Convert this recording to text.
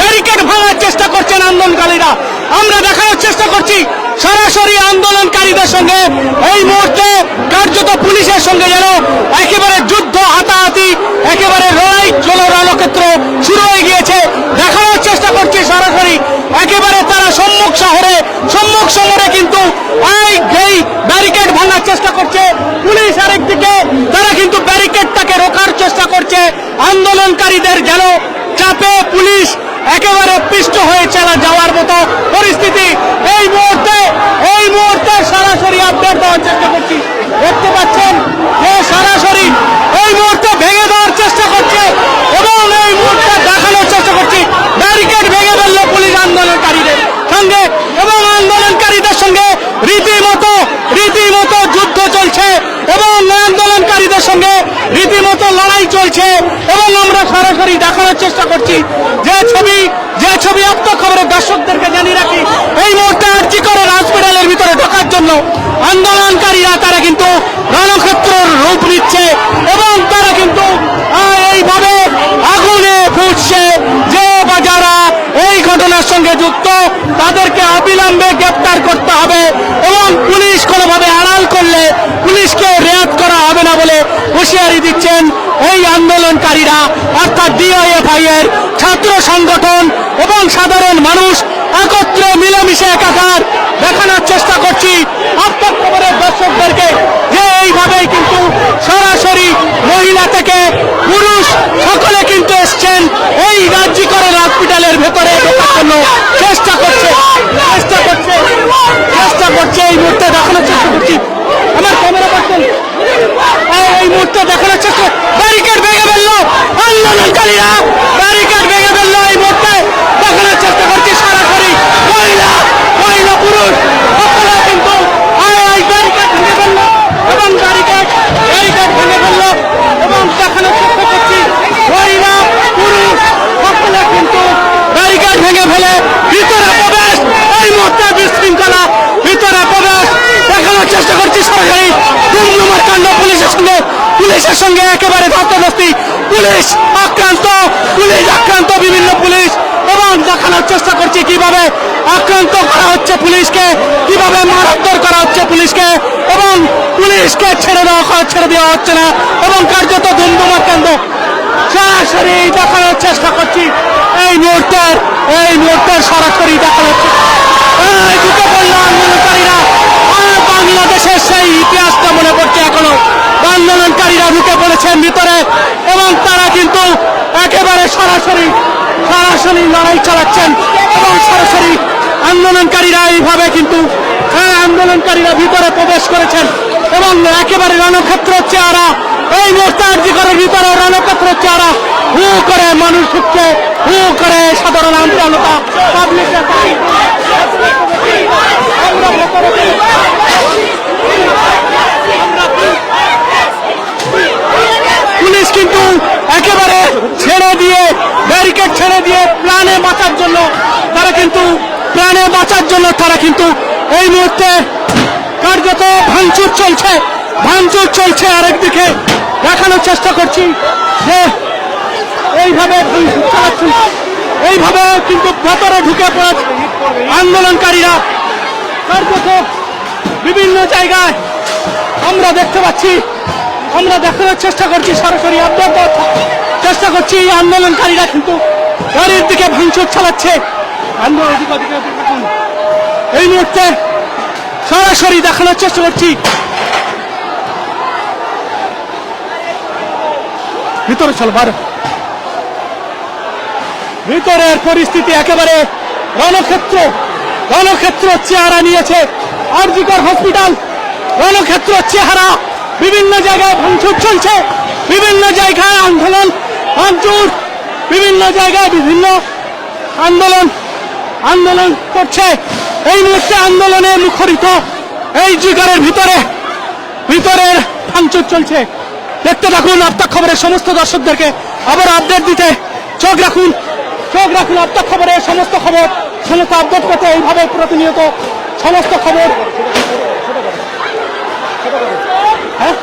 Barricade ভাঙার চেষ্টা করছেন আন্দোলনকারীরা। আমরা দেখানোর চেষ্টা করছি, সরাসরি আন্দোলনকারীদের সঙ্গে এই মুহূর্তে কার্যত পুলিশের সঙ্গে যেন একেবারে যুদ্ধ হাতাহাতি, একেবারে লড়াই চল রণক্ষেত্র শুরু হয়ে গিয়েছে। দেখানোর চেষ্টা করছি সরাসরি, একেবারে তারা সম্মুখ শহরে সম্মুখ শহরে কিন্তু এই এই ব্যারিকেড ভাঙার চেষ্টা করছে। পুলিশ আরেকদিকে, তারা কিন্তু ব্যারিকেডটাকে রোকার চেষ্টা করছে। আন্দোলনকারীদের যেন চাপে পুলিশ একেবারে পিষ্ট হয়ে চালা যাওয়ার মতো পরিস্থিতি এই মুহূর্তে সরাসরি আপডেট দেওয়ার চেষ্টা করছি দেখতে পাচ্ছেন যে সরাসরি এই মুহূর্তে ভেঙে দেওয়ার চেষ্টা করছে এবং এই মুহূর্তে দেখানোর চেষ্টা করছি ব্যারিকেড ভেঙে ফেলল পুলিশ আন্দোলনকারীদের সঙ্গে এবং আন্দোলনকারীদের সঙ্গে রীতিমতো রীতিমতো যুদ্ধ চলছে এবং আন্দোলনকারীদের সঙ্গে রীতিমতো লড়াই চলছে এবং আমরা সরাসরি দেখানোর চেষ্টা করছি। যে ছবি যে ছবি আপ্ত খবরের দর্শকদেরকে জানিয়ে রাখি, এই মুহূর্তে আর্জি করে হসপিটালের ভিতরে ঢোকার জন্য আন্দোলনকারীরা, তারা কিন্তু রণক্ষেত্রের রূপ নিচ্ছে এবং তারা কিন্তু এইভাবে আগুনে ফুটছে যে বা যারা এই ঘটনার সঙ্গে যুক্ত। তাদেরকে অবিলম্বে গ্রেপ্তার করতে হবে এবং পুলিশ কোনোভাবে আড়াল করলে পুলিশকে রেয়াত করা হবে না বলে হুঁশিয়ারি দিচ্ছেন এই আন্দোলনকারীরা, অর্থাৎ ডিওএফআই এর ছাত্র সংগঠন এবং সাধারণ মানুষ একত্রে মিলেমিশে একাকার দেখানোর চেষ্টা করছি। আপনার খবরের দর্শকদেরকে যে এইভাবেই কিন্তু সরাসরি মহিলা থেকে পুরুষ সকলে কিন্তু এসছেন এই রাজ্যিকরের হসপিটালের ভেতরে জন্য চেষ্টা করছে চেষ্টা করছে চেষ্টা করছে এই মুহূর্তে দেখানোর চেষ্টা করছি আমার ক্যামেরা পাচ্ছেন এই মুহূর্তে দেখানোর চেষ্টা ব্যারিকেড ভেঙে ফেলল। আন্দোলনকারীরা ব্যারিকেড ভেঙে ফেলল এই মুহূর্তে দেখানোর চেষ্টা করছি সরাসরি মহিলা মহিলা পুরুষ সকলে কিন্তু এই এই ব্যারিকেড ভেঙে ফেলল এবং ব্যারিকেড ব্যারিকেড ভেঙে ফেলল এবং দেখানোর চেষ্টা করছি মহিলা পুরুষ সকলে কিন্তু ব্যারিকেড ভেঙে ফেলে ভিতরে প্রবেশ এই মুহূর্তে বিশৃঙ্খলা ভিতরে প্রবেশ দেখানোর চেষ্টা করছি সরকারি দুমদুমার কাণ্ড পুলিশের সঙ্গে পুলিশের সঙ্গে একেবারে ধস্তাধস্তি। পুলিশ আক্রান্ত পুলিশ আক্রান্ত বিভিন্ন পুলিশ। এবং দেখানোর চেষ্টা করছি কীভাবে আক্রান্ত করা হচ্ছে পুলিশকে, কীভাবে মারাত্মক করা হচ্ছে পুলিশকে। এবং পুলিশকে ছেড়ে দেওয়া ছেড়ে দেওয়া হচ্ছে না। এবং কার্যত দুমদুমার কাণ্ড সরাসরি দেখানোর চেষ্টা করছি। এই মুহূর্তের এই মুহূর্তের সরাসরি দেখানো হচ্ছে এই ঢুকে পড়ল আন্দোলনকারীরা আর বাংলাদেশের সেই ইতিহাসটা মনে পড়ছে এখনও আন্দোলনকারীরা ঢুকে পড়েছেন ভিতরে এবং তারা কিন্তু একেবারে সরাসরি সরাসরি লড়াই চালাচ্ছেন এবং সরাসরি আন্দোলনকারীরা এইভাবে কিন্তু এই আন্দোলনকারীরা ভিতরে প্রবেশ করেছেন এবং একেবারে রণক্ষেত্র চেহারা, এই মুহূর্তে করে ভিতরে রণক্ষেত্র চেহারা, হু করে মানুষ ঢুকছে, হু করে সাধারণ পুলিশ কিন্তু একেবারে ছেড়ে দিয়ে ব্যারিকেড ছেড়ে দিয়ে প্রাণে বাঁচার জন্য তারা কিন্তু, প্রাণে বাঁচার জন্য তারা কিন্তু এই মুহূর্তে কার্যত ভাঙচুর চলছে ভাঙচুর চলছে আরেকদিকে দেখানোর চেষ্টা করছি যে এইভাবে এইভাবে কিন্তু ভেতরে ঢুকে পড়েছে আন্দোলনকারীরা কার্যত বিভিন্ন জায়গায় আমরা দেখতে পাচ্ছি, আমরা দেখানোর চেষ্টা করছি সরাসরি দেওয়ার চেষ্টা করছি, এই আন্দোলনকারীরা কিন্তু গাড়ির দিকে ভাঙচুর চালাচ্ছে। এই মুহূর্তে সরাসরি দেখানোর চেষ্টা করছি ভিতরে চলো বার ভিতরের পরিস্থিতি একেবারে রণক্ষেত্র রণক্ষেত্র চেহারা নিয়েছে আরজিকর হসপিটাল, রণক্ষেত্র চেহারা বিভিন্ন জায়গায় ভাঙচুর চলছে, বিভিন্ন জায়গায় আন্দোলন ভাঙচুর বিভিন্ন জায়গায় বিভিন্ন আন্দোলন আন্দোলন করছে। এই মুহূর্তে আন্দোলনে মুখরিত, এই জিগারের ভিতরে, ভিতরের ভাঙচুর চলছে। দেখতে থাকুন আপনার খবরের সমস্ত দর্শকদেরকে। আবার আপডেট দিতে চোখ রাখুন চোখ রাখুন আপনার খবরের সমস্ত খবর। সমস্ত আপডেট পেতে এইভাবে প্রতিনিয়ত সমস্ত খবর। হ্যাঁ?